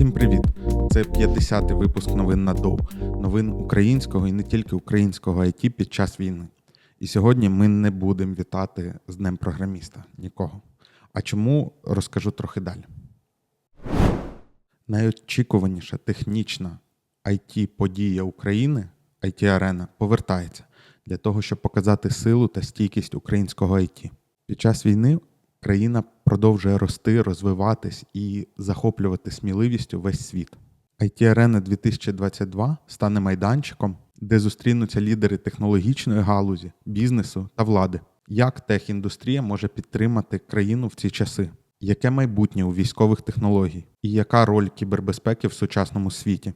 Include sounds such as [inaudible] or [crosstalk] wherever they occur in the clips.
Всім привіт! Це 50-й випуск новин на ДОУ. Новин українського і не тільки українського IT під час війни. І сьогодні ми не будемо вітати з Днем програміста нікого. А чому розкажу трохи далі. Найочікуваніша технічна it подія України, it арена повертається для того, щоб показати силу та стійкість українського IT. Під час війни країна продовжує рости, розвиватись і захоплювати сміливістю весь світ. it арена 2022 стане майданчиком, де зустрінуться лідери технологічної галузі, бізнесу та влади. Як техіндустрія може підтримати країну в ці часи? Яке майбутнє у військових технологій і яка роль кібербезпеки в сучасному світі?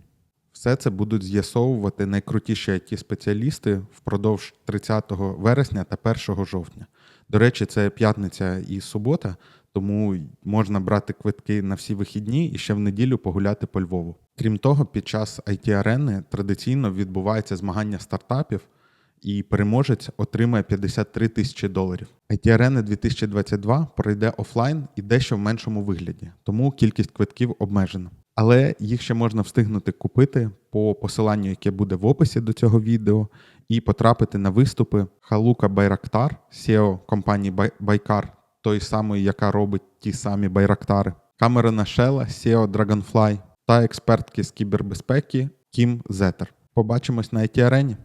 Все це будуть з'ясовувати найкрутіші it спеціалісти впродовж 30 вересня та 1 жовтня. До речі, це п'ятниця і субота, тому можна брати квитки на всі вихідні і ще в неділю погуляти по Львову. Крім того, під час it арени традиційно відбувається змагання стартапів, і переможець отримає 53 тисячі доларів. it арена 2022 пройде офлайн і дещо в меншому вигляді, тому кількість квитків обмежена. Але їх ще можна встигнути купити по посиланню, яке буде в описі до цього відео, і потрапити на виступи Халука Байрактар, SEO компанії Бай- Байкар, той самої, яка робить ті самі байрактари, Камерона Шела, SEO Dragonfly та експертки з кібербезпеки Кім Зетер. Побачимось на it арені.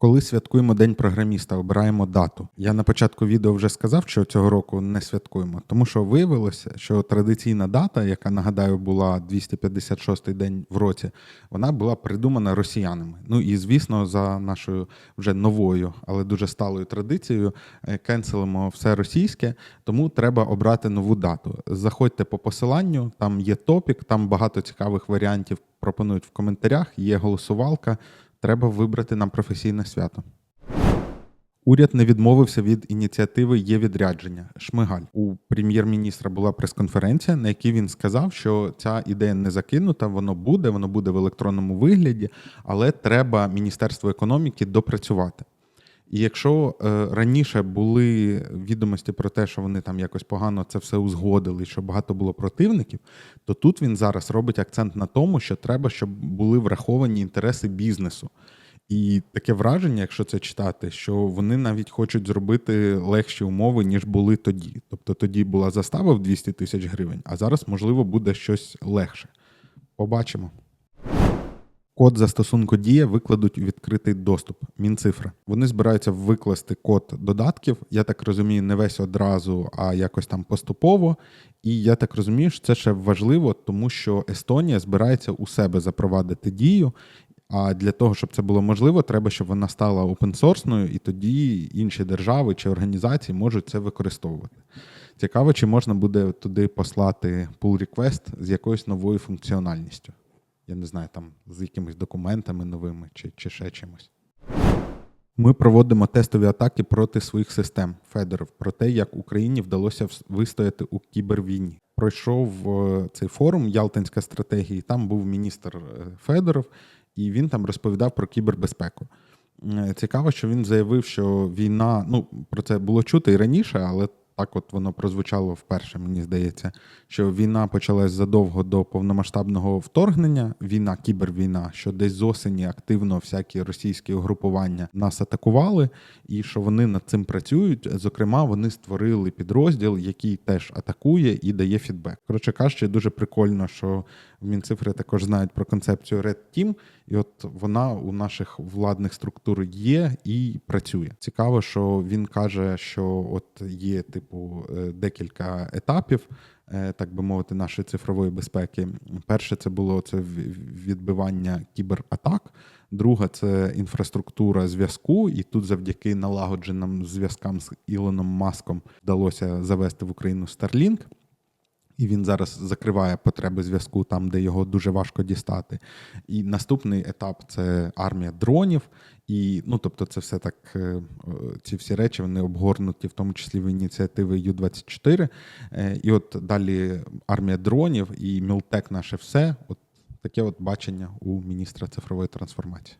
Коли святкуємо День програміста, обираємо дату. Я на початку відео вже сказав, що цього року не святкуємо, тому що виявилося, що традиційна дата, яка нагадаю була 256-й день в році, вона була придумана росіянами. Ну і звісно, за нашою вже новою, але дуже сталою традицією, е, кенселимо все російське, тому треба обрати нову дату. Заходьте по посиланню, там є топік, там багато цікавих варіантів пропонують в коментарях. Є голосувалка. Треба вибрати нам професійне свято. Уряд не відмовився від ініціативи Є відрядження Шмигаль. У прем'єр-міністра була прес-конференція, на якій він сказав, що ця ідея не закинута, воно буде, воно буде в електронному вигляді, але треба Міністерство економіки допрацювати. І якщо е, раніше були відомості про те, що вони там якось погано це все узгодили, що багато було противників, то тут він зараз робить акцент на тому, що треба, щоб були враховані інтереси бізнесу. І таке враження, якщо це читати, що вони навіть хочуть зробити легші умови, ніж були тоді. Тобто тоді була застава в 200 тисяч гривень, а зараз, можливо, буде щось легше. Побачимо. Код застосунку Дія викладуть у відкритий доступ. Мінцифра. Вони збираються викласти код додатків. Я так розумію, не весь одразу, а якось там поступово. І я так розумію, що це ще важливо, тому що Естонія збирається у себе запровадити дію. А для того, щоб це було можливо, треба, щоб вона стала опенсорсною, і тоді інші держави чи організації можуть це використовувати. Цікаво, чи можна буде туди послати pull request з якоюсь новою функціональністю. Я не знаю, там з якимись документами новими чи, чи ще чимось. Ми проводимо тестові атаки проти своїх систем Федоров про те, як Україні вдалося вистояти у кібервійні. Пройшов е, цей форум Ялтинська стратегія. Там був міністр е, Федоров, і він там розповідав про кібербезпеку. Е, Цікаво, що він заявив, що війна, ну про це було чути і раніше, але так от воно прозвучало вперше, мені здається, що війна почалась задовго до повномасштабного вторгнення, війна, кібервійна, що десь з осені активно всякі російські угрупування нас атакували, і що вони над цим працюють. Зокрема, вони створили підрозділ, який теж атакує і дає фідбек. Коротше кажучи, дуже прикольно, що в Мінцифри також знають про концепцію Red Team, і от вона у наших владних структур є і працює. Цікаво, що він каже, що от є типу е, декілька етапів. е, Так би мовити, нашої цифрової безпеки. Перше, це було це відбивання кібератак. Друга це інфраструктура зв'язку, і тут завдяки налагодженим зв'язкам з Ілоном Маском вдалося завести в Україну Starlink. І він зараз закриває потреби зв'язку там, де його дуже важко дістати. І наступний етап це армія дронів. І ну, тобто, це все так, е, ці всі речі вони обгорнуті, в тому числі в ініціативи Ю-24. Е, І от далі армія дронів і Мілтек наше все. От таке от бачення у міністра цифрової трансформації.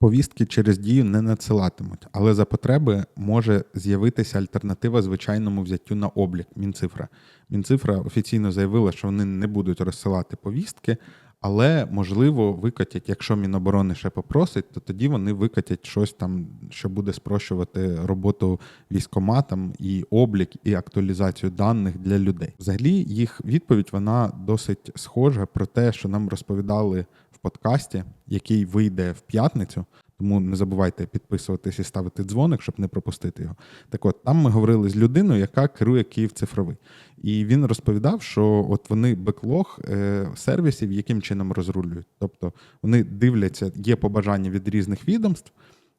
Повістки через дію не надсилатимуть, але за потреби може з'явитися альтернатива звичайному взяттю на облік Мінцифра. Мінцифра офіційно заявила, що вони не будуть розсилати повістки, але можливо викатять, якщо Міноборони ще попросить, то тоді вони викатять щось там, що буде спрощувати роботу військоматам і облік, і актуалізацію даних для людей. Взагалі, їх відповідь вона досить схожа про те, що нам розповідали в подкасті, який вийде в п'ятницю. Тому не забувайте підписуватись і ставити дзвоник, щоб не пропустити його. Так от там ми говорили з людиною, яка керує Київ цифровий. І він розповідав, що от вони беклог е, сервісів яким чином розрулюють. Тобто вони дивляться, є побажання від різних відомств,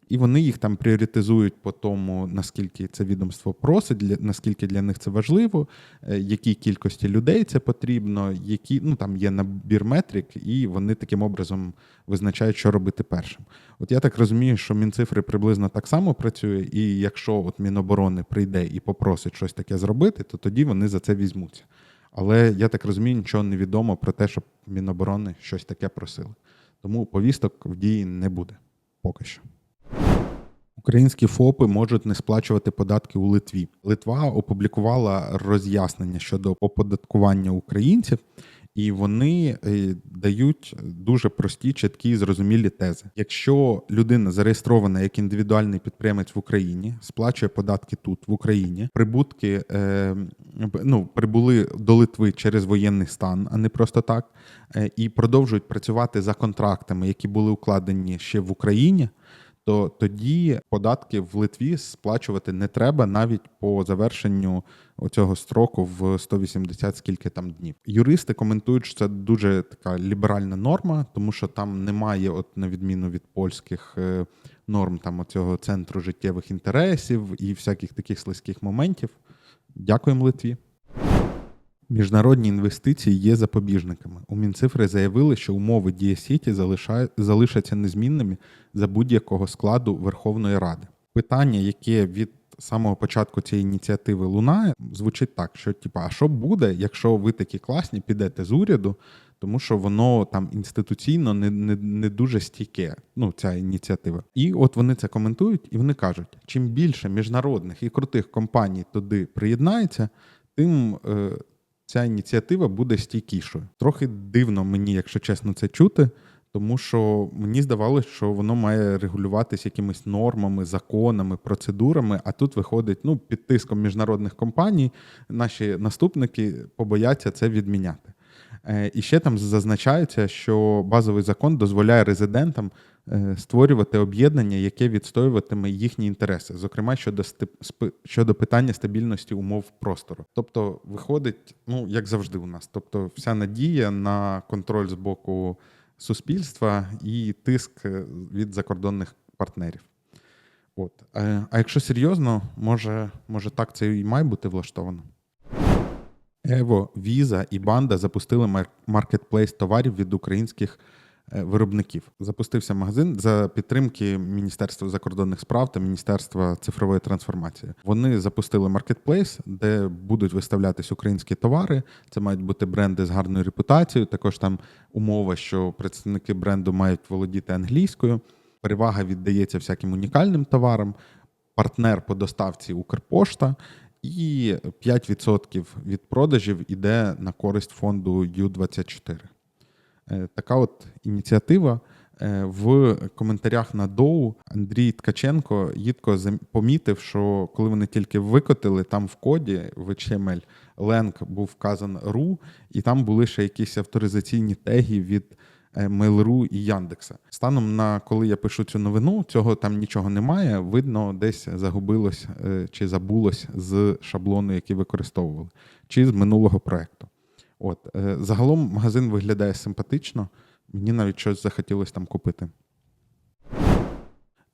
і вони їх там пріоритизують по тому, наскільки це відомство просить, для, наскільки для них це важливо, е, якій кількості людей це потрібно, які ну там є набір метрик, і вони таким образом визначають, що робити першим. От я так розумію, що Мінцифри приблизно так само працює, і якщо от Міноборони прийде і попросить щось таке зробити, то тоді вони за це візьмуться. Але я так розумію, нічого не відомо про те, щоб Міноборони щось таке просили. Тому повісток в дії не буде поки що. Українські ФОПи можуть не сплачувати податки у Литві. Литва опублікувала роз'яснення щодо оподаткування українців, і вони е, дають дуже прості, чіткі, зрозумілі тези. Якщо людина зареєстрована як індивідуальний підприємець в Україні, сплачує податки тут, в Україні, прибутки е, ну, прибули до Литви через воєнний стан, а не просто так, е, і продовжують працювати за контрактами, які були укладені ще в Україні то тоді податки в Литві сплачувати не треба навіть по завершенню цього строку в 180 скільки там днів. Юристи коментують, що це дуже така ліберальна норма, тому що там немає, от на відміну від польських е, норм, там оцього центру життєвих інтересів і всяких таких слизьких моментів. Дякуємо Литві. Міжнародні інвестиції є запобіжниками. У Мінцифри заявили, що умови Дія Сіті залишаться незмінними за будь-якого складу Верховної Ради. Питання, яке від самого початку цієї ініціативи лунає, звучить так: що типа, а що буде, якщо ви такі класні підете з уряду, тому що воно там інституційно не не, не дуже стійке, ну ця ініціатива. І от вони це коментують, і вони кажуть: чим більше міжнародних і крутих компаній туди приєднається, тим. Е, ця ініціатива буде стійкішою. Трохи дивно мені, якщо чесно, це чути, тому що мені здавалося, що воно має регулюватись якимись нормами, законами, процедурами. А тут виходить ну, під тиском міжнародних компаній, наші наступники побояться це відміняти. Е, і ще там зазначається, що базовий закон дозволяє резидентам Е, створювати об'єднання, яке відстоюватиме їхні інтереси, зокрема щодо щодо питання стабільності умов простору. Тобто, виходить, ну як завжди, у нас, тобто, вся надія на контроль з боку суспільства і тиск від закордонних партнерів. От. Е, а якщо серйозно, може, може так це і має бути влаштовано. Ево, Віза і Банда запустили маркетплейс товарів від українських Е, виробників. Запустився магазин за підтримки Міністерства закордонних справ та Міністерства цифрової трансформації. Вони запустили маркетплейс, де будуть виставлятись українські товари. Це мають бути бренди з гарною репутацією. Також там умова, що представники бренду мають володіти англійською. Перевага віддається всяким унікальним товарам. Партнер по доставці Укрпошта. І 5% від продажів іде на користь фонду Ю-24. Е, така от ініціатива. Е, в коментарях на доу Андрій Ткаченко їдко помітив, що коли вони тільки викотили, там в коді в HTML ленк був вказан RU, і там були ще якісь авторизаційні теги від Mail.ru і Яндекса. Станом на коли я пишу цю новину, цього там нічого немає. Видно, десь загубилось чи забулось з шаблону, який використовували, чи з минулого проекту. От е, загалом магазин виглядає симпатично. Мені навіть щось захотілося там купити.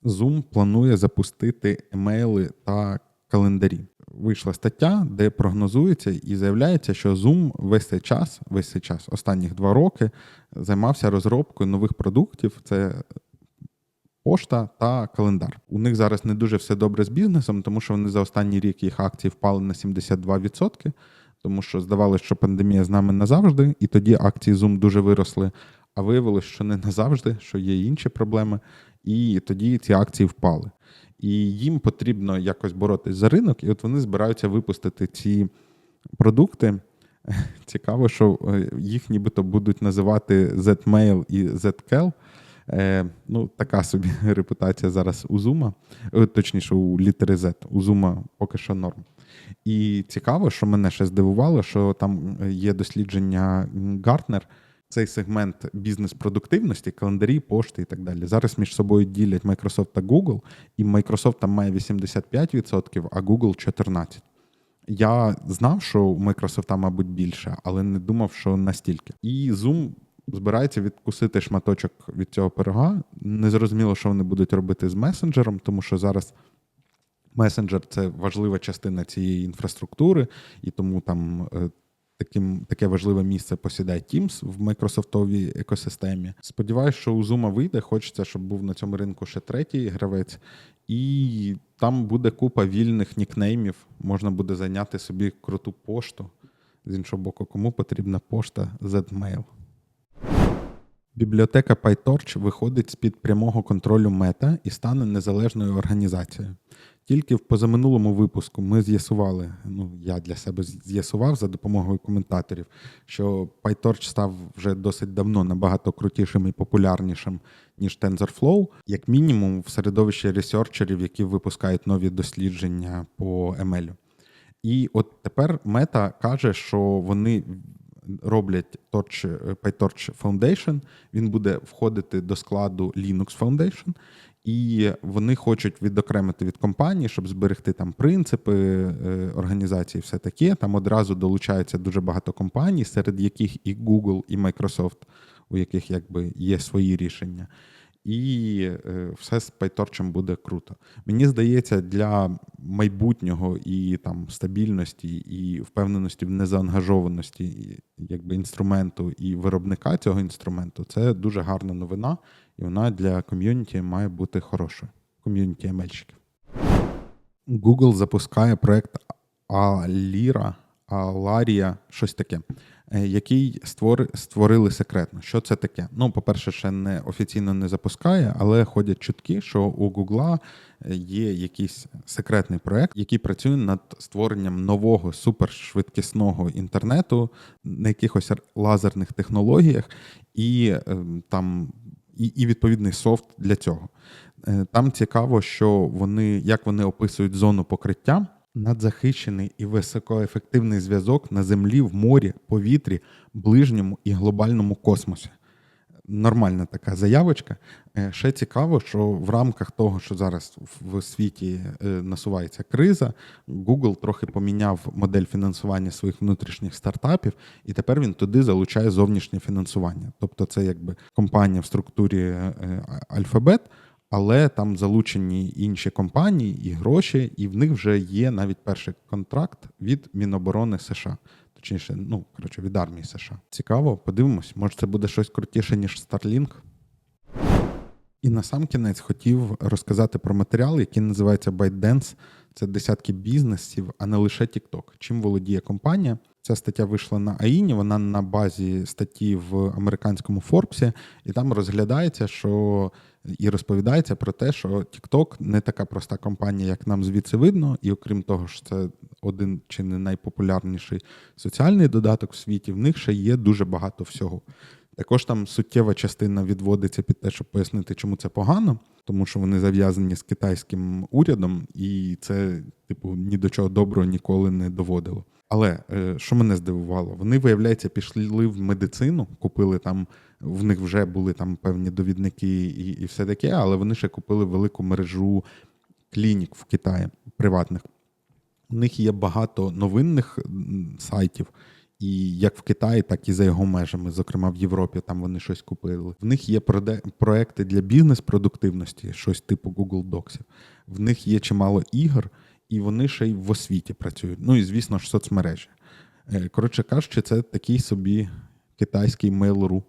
Zoom планує запустити емейли та календарі. Вийшла стаття, де прогнозується і заявляється, що Zoom весь цей час, весь цей час, останніх два роки, займався розробкою нових продуктів. Це пошта та календар. У них зараз не дуже все добре з бізнесом, тому що вони за останній рік їх акції впали на 72% тому що здавалося, що пандемія з нами назавжди, і тоді акції Zoom дуже виросли. А виявилось, що не назавжди, що є інші проблеми. і тоді ці акції впали. І їм потрібно якось боротись за ринок, і от вони збираються випустити ці продукти. [laughs] Цікаво, що е, їх нібито будуть називати Z-Mail і Z-Kel. Е, ну, така собі [laughs] репутація зараз у Zoom, е, точніше, у літери Z. У Zoom поки що норм. І цікаво, що мене ще здивувало, що там є дослідження Gartner, цей сегмент бізнес-продуктивності, календарі, пошти і так далі. Зараз між собою ділять Microsoft та Google, і Microsoft там має 85%, а Google 14%. Я знав, що у Microsoft, мабуть, більше, але не думав, що настільки. І Zoom збирається відкусити шматочок від цього пирога. Незрозуміло, що вони будуть робити з месенджером, тому що зараз месенджер це важлива частина цієї інфраструктури, і тому там. Таким таке важливе місце посідає Teams в майкрософтовій екосистемі. Сподіваюсь, що у Zoom вийде. Хочеться, щоб був на цьому ринку ще третій гравець, і там буде купа вільних нікнеймів. Можна буде зайняти собі круту пошту. З іншого боку, кому потрібна пошта Zmail. Бібліотека PyTorch виходить з-під прямого контролю мета і стане незалежною організацією. Тільки в позаминулому випуску ми з'ясували, ну я для себе з'ясував за допомогою коментаторів, що PyTorch став вже досить давно набагато крутішим і популярнішим, ніж TensorFlow, як мінімум в середовищі ресерчерів, які випускають нові дослідження по ML. І от тепер мета каже, що вони роблять Torch, PyTorch Foundation, він буде входити до складу Linux Foundation, і вони хочуть відокремити від компанії, щоб зберегти там принципи е, організації, все таке. Там одразу долучається дуже багато компаній, серед яких і Google, і Microsoft, у яких якби є свої рішення. І е, все з PyTorch буде круто. Мені здається, для майбутнього і там стабільності, і впевненості в незаангажованості якби інструменту і виробника цього інструменту це дуже гарна новина, і вона для ком'юніті має бути хорошою. Ком'юніті емельщиків. Google запускає проект Alira, Alaria, щось таке. Е, який створи, створили секретно. Що це таке? Ну, по-перше, ще не офіційно не запускає, але ходять чутки, що у Гугла е, є якийсь секретний проект, який працює над створенням нового супершвидкісного інтернету на якихось лазерних технологіях, і ем, там і, і відповідний софт для цього. Е, там цікаво, що вони як вони описують зону покриття надзахищений і високоефективний зв'язок на землі, в морі, повітрі, ближньому і глобальному космосі. Нормальна така заявочка. Е, ще цікаво, що в рамках того, що зараз в світі е, насувається криза, Google трохи поміняв модель фінансування своїх внутрішніх стартапів, і тепер він туди залучає зовнішнє фінансування. Тобто, це якби компанія в структурі е, Alphabet, але там залучені інші компанії і гроші, і в них вже є навіть перший контракт від Міноборони США. Точніше, ну коротше, від армії США. Цікаво, подивимось, може це буде щось крутіше, ніж Starlink. І на сам кінець хотів розказати про матеріал, який називається ByteDance. Це десятки бізнесів, а не лише TikTok. Чим володіє компанія? Ця стаття вийшла на АІНі, вона на базі статті в американському Форбсі, і там розглядається, що і розповідається про те, що TikTok не така проста компанія, як нам звідси видно, і окрім того, що це один чи не найпопулярніший соціальний додаток в світі, в них ще є дуже багато всього. Також там суттєва частина відводиться під те, щоб пояснити, чому це погано, тому що вони зав'язані з китайським урядом, і це, типу, ні до чого доброго ніколи не доводило. Але е, що мене здивувало, вони, виявляється, пішли в медицину, купили там, в них вже були там певні довідники і і все таке, але вони ще купили велику мережу клінік в Китаї приватних. У них є багато новинних сайтів, і як в Китаї, так і за його межами, зокрема в Європі, там вони щось купили. В них є проекти для бізнес-продуктивності, щось типу Google Docs. В них є чимало ігор і вони ще й в освіті працюють. Ну і звісно ж, соцмережі. Е, коротше кажучи, це такий собі китайський Mail.ru.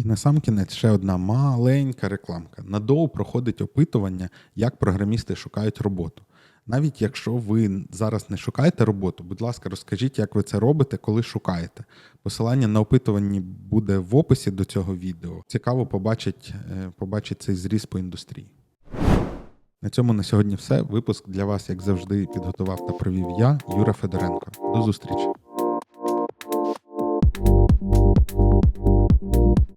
І на сам кінець ще одна маленька рекламка. На доу проходить опитування, як програмісти шукають роботу. Навіть якщо ви зараз не шукаєте роботу, будь ласка, розкажіть, як ви це робите, коли шукаєте. Посилання на опитуванні буде в описі до цього відео. Цікаво побачить, е, побачить цей зріз по індустрії. На цьому на сьогодні все. Випуск для вас, як завжди, підготував та провів я, Юра Федоренко. До зустрічі!